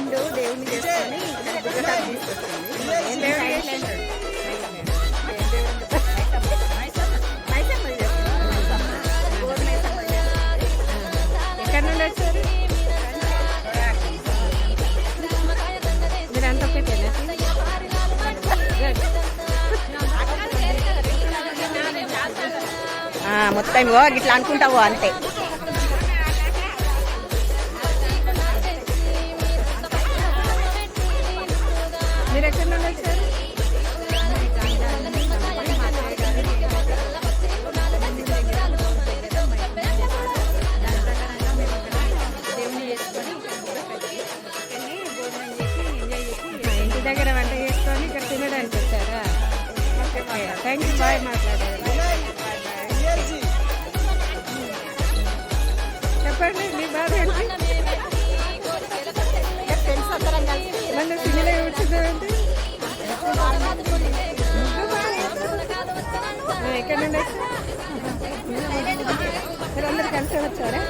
Friend దేవుని చేసుకొని ఏం దేవుడు చేసిండు? ఎక్కడి నుండి వచ్చారు? మీరంతా మొత్తం ఇగో ఇట్లా అనుకుంటావో అంతే. దగ్గర వంట చేసుకొని ఇక్కడ తినడానికి వచ్చారా? థ్యాంక్ యూ బాయ్ మాట్లాడారు. చెప్పండి మీ బాధ మళ్ళీ సినిమా వచ్చిందంటే ఎక్కడ నుండి వచ్చారు? మీరు అందరు కలిసి వచ్చారా?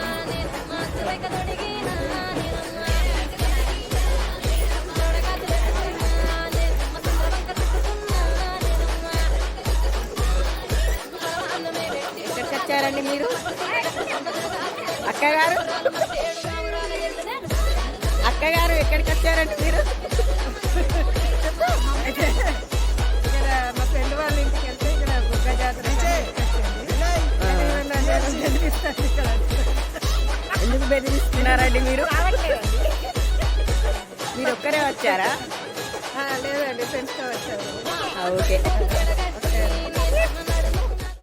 వచ్చారండి మీరు. అక్కగారు? అక్కగారు ఎక్కడికి వచ్చారండి మీరు? ఇక్కడ మా ఫ్రెండ్ వాళ్ళ ఇంటికి వెళ్తే ఇక్కడ బుగ్గ జాతర ఎందుకు బెదిరిస్తున్నారండి మీరు? మీరు ఒక్కరే వచ్చారా? లేదండి ఫ్రెండ్స్తో వచ్చారు ఓకే.